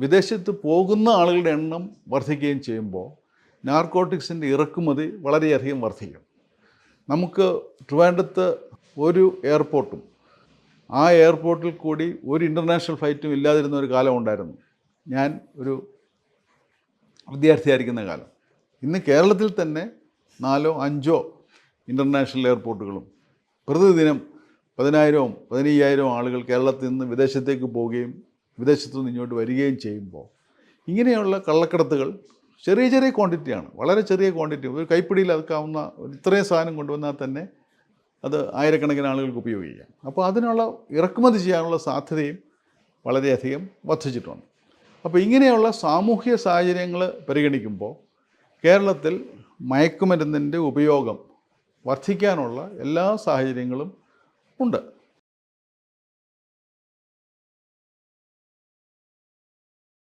വിദേശത്ത് പോകുന്ന ആളുകളുടെ എണ്ണം വർദ്ധിക്കുകയും ചെയ്യുമ്പോൾ നാർക്കോട്ടിക്സിന്റെ ഇറക്കുമതി വളരെയധികം വർദ്ധിക്കും. നമുക്ക് ട്രിവാൻഡത്ത് ഒരു എയർപോർട്ടും ആ എയർപോർട്ടിൽ കൂടി ഒരു ഇന്റർനാഷണൽ ഫ്ലൈറ്റും ഇല്ലാതിരുന്ന ഒരു കാലം ഉണ്ടായിരുന്നു. ഞാൻ ഒരു വിദ്യാർത്ഥിയായിരിക്കുന്ന കാലം. ഇന്ന് കേരളത്തിൽ തന്നെ നാലോ അഞ്ചോ ഇന്റർനാഷണൽ എയർപോർട്ടുകളും പ്രതിദിനം പതിനായിരവും പതിനയ്യായിരവും ആളുകൾ കേരളത്തിൽ നിന്ന് വിദേശത്തേക്ക് പോവുകയും വിദേശത്തു നിന്ന് ഇങ്ങോട്ട് വരികയും ചെയ്യുമ്പോൾ ഇങ്ങനെയുള്ള കള്ളക്കടത്തുകൾ ചെറിയ ചെറിയ ക്വാണ്ടിറ്റിയാണ് വളരെ ചെറിയ ക്വാണ്ടിറ്റി ഒരു കൈപ്പിടിയിൽ അതൊക്കാവുന്ന ഇത്രയും സാധനം കൊണ്ടുവന്നാൽ തന്നെ അത് ആയിരക്കണക്കിന് ആളുകൾക്ക് ഉപയോഗിക്കാം. അപ്പോൾ അതിനുള്ള ഇറക്കുമതി ചെയ്യാനുള്ള സാധ്യതയും വളരെയധികം വർദ്ധിച്ചിട്ടുണ്ട്. അപ്പോൾ ഇങ്ങനെയുള്ള സാമൂഹ്യ സാഹചര്യങ്ങൾ പരിഗണിക്കുമ്പോൾ കേരളത്തിൽ മയക്കുമരുന്നിന്റെ ഉപയോഗം വർദ്ധിക്കാനുള്ള എല്ലാ സാഹചര്യങ്ങളും ഉണ്ട്.